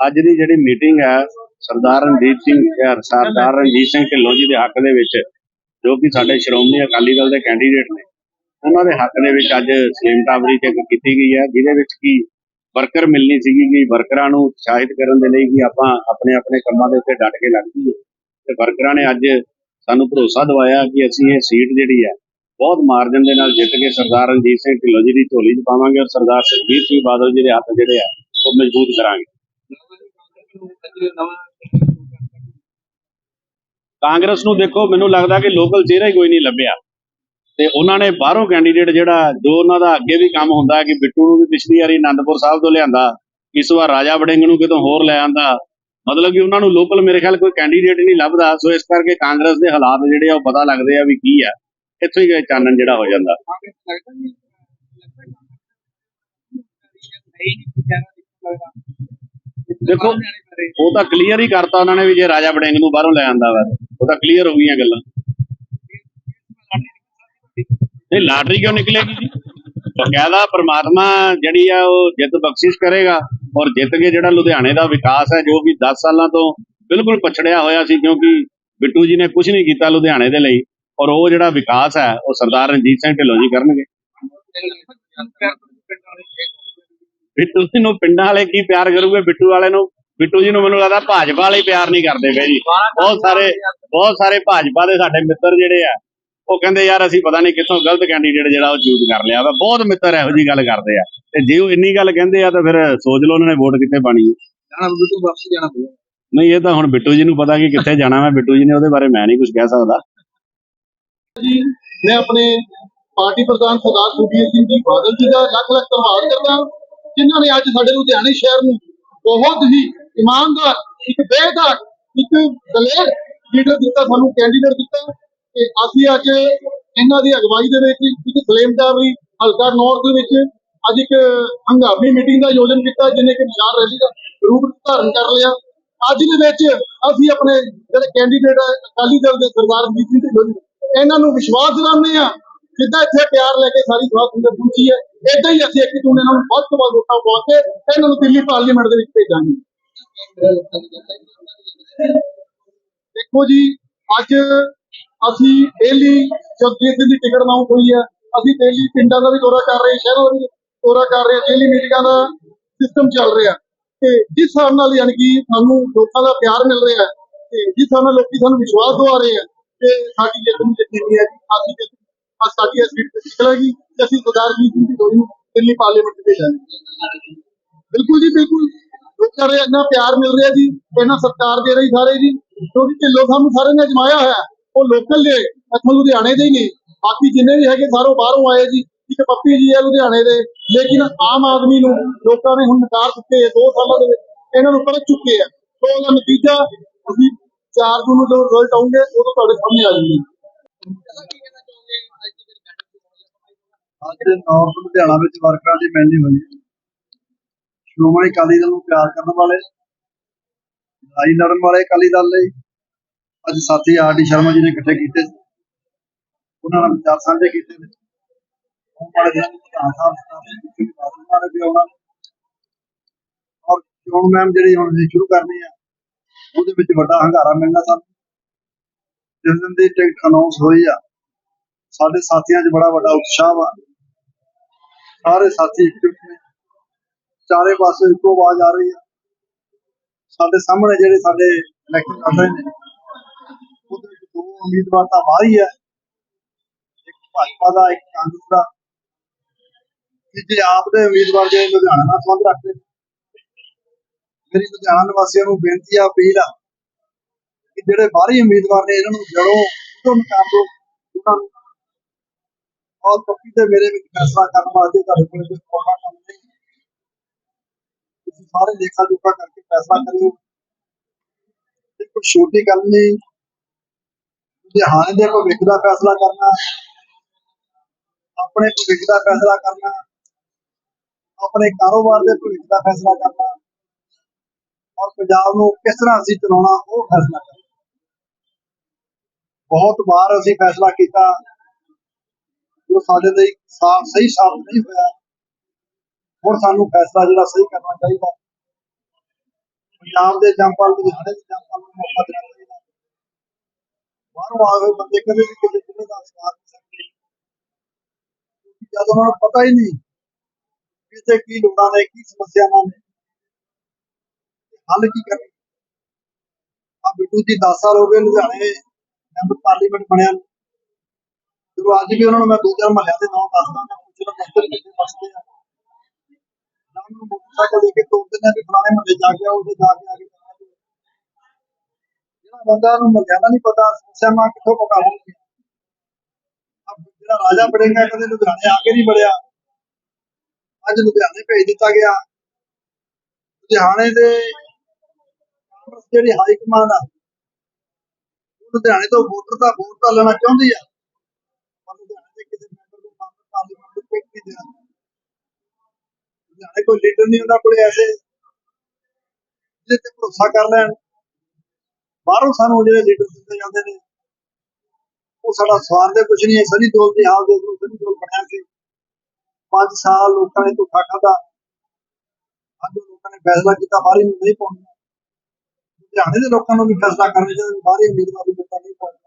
ਅੱਜ ਦੀ ਜਿਹੜੀ ਮੀਟਿੰਗ ਹੈ, ਸਰਦਾਰ ਰਣਜੀਤ ਸਿੰਘ ਸਰਦਾਰ ਰਣਜੀਤ ਸਿੰਘ ਢਿੱਲੋਂ ਜੀ ਦੇ ਹੱਕ ਦੇ ਵਿੱਚ, ਜੋ ਕਿ ਸਾਡੇ ਸ਼੍ਰੋਮਣੀ ਅਕਾਲੀ ਦਲ ਦੇ ਕੈਂਡੀਡੇਟ ਨੇ, ਉਹਨਾਂ ਦੇ ਹੱਕ ਦੇ ਵਿੱਚ ਅੱਜ ਸਲੀਮ ਟਾਵਰੀ ਚੈੱਕ ਕੀਤੀ ਗਈ ਹੈ, ਜਿਹਦੇ ਵਿੱਚ ਕੀ ਵਰਕਰ ਮਿਲਣੀ ਸੀਗੀ, ਕਿ ਵਰਕਰਾਂ ਨੂੰ ਉਤਸ਼ਾਹਿਤ ਕਰਨ ਦੇ ਲਈ ਕਿ ਆਪਾਂ ਆਪਣੇ ਆਪਣੇ ਕੰਮਾਂ ਦੇ ਉੱਤੇ ਡਟ ਕੇ ਲੱਗ ਜਾਈਏ। ਤੇ ਵਰਕਰਾਂ ਨੇ ਅੱਜ ਸਾਨੂੰ ਭਰੋਸਾ ਦਿਵਾਇਆ ਕਿ ਅਸੀਂ ਇਹ ਸੀਟ ਜਿਹੜੀ ਹੈ, ਬਹੁਤ ਮਾਰਜਨ ਦੇ ਨਾਲ ਜਿੱਤ ਕੇ ਸਰਦਾਰ ਰਣਜੀਤ ਸਿੰਘ ਢਿੱਲੋਂ ਜੀ ਦੀ ਝੋਲੀ 'ਚ ਪਾਵਾਂਗੇ ਔਰ ਸਰਦਾਰ ਸੁਖਬੀਰ ਸਿੰਘ ਬਾਦਲ ਜੀ ਦੇ ਹੱਥ ਜਿਹੜੇ ਆ, ਉਹ ਮਜ਼ਬੂਤ ਕਰਾਂਗੇ। ਕਾਂਗਰਸ ਨੂੰ ਦੇਖੋ, ਮੈਨੂੰ ਲੱਗਦਾ ਕਿ ਲੋਕਲ ਚਿਹਰਾ ਹੀ ਕੋਈ ਨਹੀਂ ਲੱਭਿਆ। ਤੇ ਉਹਨਾਂ ਨੇ ਬਾਹਰੋਂ ਕੈਂਡੀਡੇਟ ਜਿਹੜਾ, ਜੋ ਉਹਨਾਂ ਦਾ ਅੱਗੇ ਵੀ ਕੰਮ ਹੁੰਦਾ ਕਿ ਬਿੱਟੂ ਨੂੰ ਵੀ ਪਿਛਲੀ ਵਾਰੀ ਆਨੰਦਪੁਰ ਸਾਹਿਬ ਤੋਂ ਲਿਆਂਦਾ, ਇਸ ਵਾਰ ਰਾਜਾ ਵੜਿੰਗ ਨੂੰ ਕਿਤੋਂ ਹੋਰ ਲੈ ਆਂਦਾ। ਮਤਲਬ ਕਿ ਉਹਨਾਂ ਨੂੰ ਲੋਕਲ ਮੇਰੇ ਖਿਆਲ ਕੋਈ ਕੈਂਡੀਡੇਟ ਨਹੀਂ ਲੱਭਦਾ। ਸੋ ਇਸ ਕਰਕੇ ਕਾਂਗਰਸ ਦੇ ਹਾਲਾਤ ਜਿਹੜੇ ਆ, ਉਹ ਪਤਾ ਲੱਗਦੇ ਆ ਵੀ ਕੀ ਆ। ਇੱਥੋਂ ਹੀ ਚਾਨਣ ਜਿਹੜਾ ਹੋ ਜਾਂਦਾ। ਦੇਖੋ, ਉਹ ਤਾਂ ਕਲੀਅਰ ਹੀ ਕਰਤਾ ਉਹਨਾਂ ਨੇ ਵੀ ਜੇ ਰਾਜਾ ਵੜਿੰਗ ਨੂੰ ਬਾਹਰੋਂ ਲੈ ਆਂਦਾ ਵਾ, ਉਹ ਤਾਂ ਕਲੀਅਰ ਹੋ ਗਈਆਂ ਗੱਲਾਂ। ਇਹ ਲਾਟਰੀ ਕਿਉਂ ਨਿਕਲੇਗੀ ਜੀ? ਬਕਾਇਦਾ ਪ੍ਰਮਾਤਮਾ ਜਿਹੜੀ ਆ, ਉਹ ਜਿੱਤ ਬਖਸ਼ਿਸ਼ ਕਰੇਗਾ ਔਰ ਜਿੱਤ ਕੇ ਜਿਹੜਾ ਲੁਧਿਆਣੇ ਦਾ ਵਿਕਾਸ ਹੈ, ਜੋ ਵੀ 10 ਸਾਲਾਂ ਤੋਂ ਬਿਲਕੁਲ ਪਛੜਿਆ ਹੋਇਆ ਸੀ, ਕਿਉਂਕਿ ਬਿੱਟੂ ਜੀ ਨੇ ਕੁਝ ਨਹੀਂ ਕੀਤਾ ਲੁਧਿਆਣੇ ਦੇ ਲਈ, ਔਰ ਉਹ ਜਿਹੜਾ ਵਿਕਾਸ ਹੈ, ਉਹ ਸਰਦਾਰ ਰਣਜੀਤ ਸਿੰਘ ਢਿੱਲੋਂ ਜੀ ਕਰਨਗੇ। ਬਿੱਟੂ ਜੀ ਨੂੰ ਪਿੰਡਾਂ ਵਾਲੇ ਕੀ ਪਿਆਰ ਕਰੂਗੇ? ਬਿੱਟੂ ਵਾਲੇ ਨੂੰ? ਬਿੱਟੂ ਜੀ ਨੂੰ ਮੈਨੂੰ ਲੱਗਦਾ ਭਾਜਪਾ ਵਾਲੇ ਪਿਆਰ ਨਹੀਂ ਕਰਦੇ ਪਏ ਜੀ। ਬਹੁਤ ਸਾਰੇ ਬਹੁਤ ਸਾਰੇ ਭਾਜਪਾ ਦੇ ਸਾਡੇ ਮਿੱਤਰ ਜਿਹੜੇ ਆ ਉਹ ਕਹਿੰਦੇ ਯਾਰ ਅਸੀਂ ਪਤਾ ਨਹੀਂ ਕਿੱਥੋਂ ਗਲਤ ਕੈਂਡੀਡੇਟ ਜਿਹੜਾ ਉਹ ਚੂਜ਼ ਕਰ ਲਿਆ ਵਾ। ਬਹੁਤ ਮਿੱਤਰ ਇਹੋ ਜੀ ਗੱਲ ਕਰਦੇ ਆ। ਤੇ ਜੇ ਉਹ ਇੰਨੀ ਗੱਲ ਕਹਿੰਦੇ ਆ ਤਾਂ ਫਿਰ ਸੋਚ ਲਓ ਉਹਨਾਂ ਨੇ ਵੋਟ ਕਿੱਥੇ ਪਾਣੀ ਜਾਣਾ ਬਿਲਕੁਲ ਵਾਪਸ ਜਾਣਾ ਪਊਗਾ। ਨਹੀਂ ਇਹ ਤਾਂ ਹੁਣ ਬਿੱਟੂ ਜੀ ਨੂੰ ਪਤਾ ਕਿ ਕਿੱਥੇ ਜਾਣਾ ਮੈਂ ਬਿੱਟੂ ਜੀ ਨੇ ਉਹਦੇ ਬਾਰੇ ਮੈਂ ਨਹੀਂ ਕੁਝ ਕਹਿ ਸਕਦਾ। ਮੈਂ ਆਪਣੇ ਪਾਰਟੀ ਪ੍ਰਧਾਨ ਸਰਦਾਰ ਸੁਖਬੀਰ ਸਿੰਘ ਜੀ ਬਾਦਲ ਜੀ ਦਾ ਲੱਖ ਲੱਖ ਧੰਨਵਾਦ ਕਰਦਾ ਜਿਨ੍ਹਾਂ ਨੇ ਅੱਜ ਸਾਡੇ ਲੁਧਿਆਣੇ ਸ਼ਹਿਰ ਨੂੰ ਬਹੁਤ ਹੀ ਇਮਾਨਦਾਰ, ਇੱਕ ਬੇਦਾਰ ਇੱਕ ਦਲੇਰ ਲੀਡਰ ਦਿੱਤਾ, ਸਾਨੂੰ ਕੈਂਡੀਡੇਟ ਦਿੱਤਾ ਤੇ ਅਸੀਂ ਅੱਜ ਇਹਨਾਂ ਦੀ ਅਗਵਾਈ ਦੇ ਵਿੱਚ ਇੱਕ ਫਲੇਮਦਾਰੀ ਹਲਕਾ ਨੌਰਥ ਦੇ ਵਿੱਚ ਅੱਜ ਇੱਕ ਹੰਗਾਮੀ ਮੀਟਿੰਗ ਦਾ ਆਯੋਜਨ ਕੀਤਾ ਜਿਹਨੇ ਕਿ ਵਿਸ਼ਾਲ ਰੈਲੀ ਦਾ ਰੂਪ ਧਾਰਨ ਕਰ ਲਿਆ। ਅੱਜ ਦੇ ਵਿੱਚ ਅਸੀਂ ਆਪਣੇ ਜਿਹੜੇ ਕੈਂਡੀਡੇਟ ਅਕਾਲੀ ਦਲ ਦੇ ਸਰਦਾਰ ਰਣਜੀਤ ਸਿੰਘ ਢਿੱਲੋਂ ਇਹਨਾਂ ਨੂੰ ਵਿਸ਼ਵਾਸ ਦਿਲਾਉਂਦੇ ਆ ਜਿੱਦਾਂ ਇੱਥੇ ਪਿਆਰ ਲੈ ਕੇ ਸਾਰੀ ਸਭਾ ਸੁੰਦਰ ਪਹੁੰਚੀ ਹੈ। ਇਦਾਂ ਹੀ ਅਸੀਂ ਇੱਕ ਚੁਣ ਇਹਨਾਂ ਨੂੰ ਵੱਧ ਤੋਂ ਵੱਧ ਵੋਟਾਂ ਪਵਾ ਕੇ ਇਹਨਾਂ ਨੂੰ ਦਿੱਲੀ ਪਾਰਲੀਮੈਂਟ ਦੇ ਵਿੱਚ ਭੇਜਾਂਗੇ। ਦੇਖੋ ਜੀ, ਅੱਜ ਅਸੀਂ ਡੇਲੀ ਜਗਜੀਤ ਦੀ ਟਿਕਟ ਅਨਾਉਂਸ ਹੋਈ ਹੈ, ਅਸੀਂ ਡੇਲੀ ਪਿੰਡਾਂ ਦਾ ਵੀ ਦੌਰਾ ਕਰ ਰਹੇ, ਸ਼ਹਿਰਾਂ ਦਾ ਵੀ ਦੌਰਾ ਕਰ ਰਹੇ ਡੇਲੀ ਮੀਟਿੰਗਾਂ ਦਾ ਸਿਸਟਮ ਚੱਲ ਰਿਹਾ। ਤੇ ਜਿਸ ਹਿਸਾਬ ਨਾਲ ਯਾਨੀ ਕਿ ਸਾਨੂੰ ਲੋਕਾਂ ਦਾ ਪਿਆਰ ਮਿਲ ਰਿਹਾ ਤੇ ਜਿਸ ਹਿਸਾਬ ਨਾਲ ਲੋਕੀ ਸਾਨੂੰ ਵਿਸ਼ਵਾਸ ਦਵਾ ਰਹੇ ਆ ਕਿ ਸਾਡੀ ਜਿੱਤ ਨੂੰ ਯਕੀਨੀ ਹੈ ਕਿ ਅਸੀਂ ਜਿੱਤ ਅੱਜ ਸਾਡੀ ਇਸ ਸੀਟ ਤੇ ਨਿਕਲੇਗੀ ਤੇ ਅਸੀਂ ਸਰਦਾਰ ਜੀ ਦੀ ਢੋਈ ਨੂੰ ਦਿੱਲੀ ਪਾਰਲੀਮੈਂਟ ਭੇਜਾਂਗੇ। ਬਿਲਕੁਲ ਜੀ, ਬਿਲਕੁਲ। ਲੋਕਾਂ ਦਾ ਇੰਨਾ ਪਿਆਰ ਮਿਲ ਰਿਹਾ ਜੀ, ਇੰਨਾ ਸਰਕਾਰ ਦੇ ਰਹੀ ਸਾਰੇ ਜੀ, ਕਿਉਂਕਿ ਢਿੱਲੋਂ ਸਾਨੂੰ ਸਾਰੇ ਨੇ ਅਜਮਾਇਆ ਹੋਇਆ ਉਹ ਲੋਕਲ ਨੇ ਇੱਥੋਂ ਲੁਧਿਆਣੇ ਦੇ ਹੀ ਨੇ। ਬਾਕੀ ਜਿੰਨੇ ਵੀ ਹੈਗੇ ਸਾਰੋਂ ਬਾਹਰੋਂ ਆਏ ਜੀ, ਇੱਕ ਪੱਪੀ ਜੀ ਹੈ ਲੁਧਿਆਣੇ ਦੇ। ਲੇਕਿਨ ਆਮ ਆਦਮੀ ਨੂੰ ਲੋਕਾਂ ਨੇ ਹੁਣ ਨਕਾਰ ਚੁੱਕੇ ਆ 2 ਸਾਲਾਂ ਦੇ ਵਿੱਚ ਇਹਨਾਂ ਨੂੰ ਪਰਖ ਚੁੱਕੇ ਆ ਤੋਂ ਉਹਦਾ ਨਤੀਜਾ, ਅਸੀਂ 4 ਜੂਨ ਨੂੰ ਜਦੋਂ ਰਿਜ਼ਲਟ ਆਉਂਗੇ ਉਦੋਂ ਤੁਹਾਡੇ ਸਾਹਮਣੇ ਆ ਜਾਊਗੀ। ਅੱਜ ਨਾਰਥ ਲੁਧਿਆਣਾ ਵਿੱਚ ਵਰਕਰਾਂ ਦੀ ਮਿਲਣੀ ਹੋਈ ਸ਼੍ਰੋਮਣੀ ਅਕਾਲੀ ਦਲ ਨੂੰ ਪਿਆਰ ਕਰਨ ਵਾਲੇ, ਲੜਾਈ ਲੜਨ ਵਾਲੇ ਅਕਾਲੀ ਦਲ ਲਈ ਅੱਜ ਸਾਥੀ ਆਰ ਸ਼ਰਮਾ ਜੀ ਨੇ ਇਕੱਠੇ ਕੀਤੇ ਉਹਨਾਂ ਨਾਲ ਵਿਚਾਰ ਸਾਂਝੇ ਕੀਤੇ ਨੇ। ਆਉਣ ਵਾਲੇ ਦਿਨਾਂ ਪ੍ਰਧਾਨ ਸਾਹਿਬ ਸਰਦਾਰ ਸੁਖਬੀਰ ਵੀ ਆਉਣਾ ਔਰ ਚੋਣ ਮੈਮ ਜਿਹੜੀ ਹੁਣ ਅਸੀਂ ਸ਼ੁਰੂ ਕਰਨੀ ਆ, ਉਹਦੇ ਵਿੱਚ ਵੱਡਾ ਹੰਗਾਰਾ ਮਿਲਣਾ ਸਾਨੂੰ। ਜਿਸ ਦਿਨ ਦੀ ਟਿਕਟ ਅਨਾਉਂਸ ਹੋਈ ਆ, ਸਾਡੇ ਸਾਥੀਆਂ 'ਚ ਬੜਾ ਵੱਡਾ ਉਤਸ਼ਾਹ ਵਾ। ਸਾਰੇ ਸਾਥੀ ਇਕਜੁੱਟ ਨੇ। ਚਾਰੇ ਪਾਸੇ ਇੱਕੋ ਆਵਾਜ਼ ਆ ਰਹੀ ਆ ਸਾਡੇ ਸਾਹਮਣੇ ਜਿਹੜੇ ਸਾਡੇ ਇਲੈਕਸ਼ਨ ਕਰ ਰਹੇ ਨੇ, ਉਹਦੇ ਵਿੱਚ ਦੋ ਉਮੀਦਵਾਰ ਤਾਂ ਬਾਹਰ ਹੀ ਹੈ। ਇੱਕ ਭਾਜਪਾ ਦਾ, ਇੱਕ ਕਾਂਗਰਸ ਦਾ। ਤੀਜੇ ਆਪ ਦੇ ਉਮੀਦਵਾਰ ਜਿਹੜੇ ਲੁਧਿਆਣਾ ਨਾਲ ਸੰਬੰਧ ਰੱਖਦੇ ਮੇਰੀ ਲੁਧਿਆਣਾ ਨਿਵਾਸੀਆਂ ਨੂੰ ਬੇਨਤੀ ਆ, ਅਪੀਲ ਆ ਕਿ ਜਿਹੜੇ ਬਾਹਰੀ ਉਮੀਦਵਾਰ ਨੇ, ਇਹਨਾਂ ਨੂੰ ਜੜੋਂ ਖਤਮ ਕਰ ਉਹਨਾਂ ਨੂੰ ਔਰ ਪੱਪੀ ਤੇ ਮੇਰੇ ਵਿੱਚ ਫੈਸਲਾ ਕਰਨ ਵਾਸਤੇ ਤੁਹਾਡੇ ਕੋਲ ਕੋਈ ਕੋਹਾ ਕੰਮ ਨਹੀਂ ਤੁਸੀਂ ਸਾਰੇ ਲੇਖਾ ਜੋਖਾ ਕਰਕੇ ਫੈਸਲਾ ਕਰਿਓ। ਇਹ ਕੋਈ ਛੋਟੀ ਗੱਲ ਨਹੀਂ ਲੁਧਿਆਣੇ ਦੇ ਭਵਿੱਖ ਦਾ ਫੈਸਲਾ ਕਰਨਾ, ਆਪਣੇ ਭਵਿੱਖ ਦਾ ਫੈਸਲਾ ਕਰਨਾ, ਆਪਣੇ ਕਾਰੋਬਾਰ ਦੇ ਭਵਿੱਖ ਦਾ ਫੈਸਲਾ ਕਰਨਾ, ਔਰ ਪੰਜਾਬ ਨੂੰ ਕਿਸ ਤਰ੍ਹਾਂ ਅਸੀਂ ਚਲਾਉਣਾ, ਉਹ ਫੈਸਲਾ ਕਰਨਾ ਬਹੁਤ ਵਾਰ ਅਸੀਂ ਫੈਸਲਾ ਕੀਤਾ ਜੋ ਸਾਡੇ ਲਈ ਸਾਫ਼, ਸਹੀ ਸਾਬਤ ਨਹੀਂ ਹੋਇਆ। ਹੁਣ ਸਾਨੂੰ ਫੈਸਲਾ ਜਿਹੜਾ ਸਹੀ ਕਰਨਾ ਚਾਹੀਦਾ। ਪੰਜਾਬ ਦੇ ਜੰਪਾਲ ਲੁਧਿਆਣੇ ਦੇ ਜੰਪਾਲ ਨੂੰ ਮੌਕਾ ਦੇਣਾ ਚਾਹੀਦਾ। ਬਾਹਰੋਂ ਆਏ ਹੋਏ ਬੰਦੇ ਕਦੇ ਵੀ ਕਿਸੇ ਜ਼ਿਲ੍ਹੇ ਦਾ ਸਵਾਲ ਨਹੀਂ ਸਕਦੇ ਜਦ ਉਹਨਾਂ ਨੂੰ ਪਤਾ ਹੀ ਨਹੀਂ ਕਿ ਕੀ ਲੋੜਾਂ ਨੇ, ਕੀ ਸਮੱਸਿਆਵਾਂ ਨੇ ਹੱਲ ਕੀ ਕਰਨਾ ਆ ਬਿੱਟੂ ਜੀ 10 ਸਾਲ ਹੋ ਗਏ ਲੁਧਿਆਣੇ ਮੈਂਬਰ ਪਾਰਲੀਮੈਂਟ ਬਣਿਆ ਨੂੰ। ਜਦੋਂ ਅੱਜ ਵੀ ਉਹਨਾਂ ਨੂੰ ਮੈਂ ਦੋ ਚਾਰ ਮਹੱਲਿਆਂ ਦੇ ਨਾਮ ਦੱਸਦਾ ਮੈਂ ਪੁੱਛਦਾ ਦਫ਼ਤਰ ਕਿੱਥੇ ਵਸਦੇ ਆ। ਨਾ ਮੈਨੂੰ ਮੋਟਰਸਾਈਕਲ ਦੇ ਕੇ ਤੋਰਦੇ ਨੇ ਵੀ ਫਲਾਣੇ ਮਹੱਲੇ ਜਾ ਕੇ ਉਹਦੇ ਜਾ ਕੇ ਆ ਕੇ ਜਿਹੜਾ ਬੰਦਾ ਨੂੰ ਮਹੱਲਿਆਂ ਦਾ ਨਹੀਂ ਪਤਾ ਸਮੱਸਿਆਵਾਂ ਕਿੱਥੋਂ ਪਤਾ ਹੋਣਗੀਆਂ ਜਿਹੜਾ ਰਾਜਾ ਬੜੇਗਾ ਕਦੇ ਲੁਧਿਆਣੇ ਆ ਕੇ ਨਹੀਂ ਬੜਿਆ ਅੱਜ ਲੁਧਿਆਣੇ ਭੇਜ ਦਿੱਤਾ ਗਿਆ। ਲੁਧਿਆਣੇ ਦੇ ਜਿਹੜੀ ਹਾਈ ਕਮਾਂਡ ਆ ਲੁਧਿਆਣੇ ਤੋਂ ਵੋਟਰ ਦਾ ਵੋਟ ਤਾਂ ਲੈਣਾ ਚਾਹੁੰਦੀ ਆ। ਪਾਰਲੀਮੈਂਟ ਲੁਧਿਆਣੇ ਕੋਈ ਲੀਡਰ ਨਹੀਂ ਹੁੰਦਾ ਕੋਲੇ ਐਸੇ, ਜਿਹਦੇ ਤੇ ਭਰੋਸਾ ਕਰ ਲੈਣ। ਬਾਹਰੋਂ ਸਾਨੂੰ ਜਿਹੜੇ ਲੀਡਰ ਦਿੱਤੇ ਜਾਂਦੇ ਨੇ, ਉਹ ਸਾਡਾ ਸਵਾਰ ਦੇ ਕੁਝ ਨਹੀਂ ਹੈ। ਸਨੀ ਦਿਓਲ ਦੀ ਹਾਲ ਦੇ ਨੂੰ ਸਨੀ ਦਿਓਲ ਬਣਿਆ ਸੀ। ਪੰਜ ਸਾਲ ਲੋਕਾਂ ਨੇ ਧੋਖਾ ਖਾਦਾ ਅੱਜ ਲੋਕਾਂ ਨੇ ਫੈਸਲਾ ਕੀਤਾ, ਬਾਹਰੀ ਨੂੰ ਨਹੀਂ ਪਾਉਣਾ। ਲੁਧਿਆਣੇ ਦੇ ਲੋਕਾਂ ਨੂੰ ਵੀ ਫੈਸਲਾ ਕਰਨਾ ਚਾਹੀਦਾ, ਬਾਹਰੀ ਉਮੀਦਵਾਰ ਨੂੰ ਨਹੀਂ ਪਾਉਣਾ।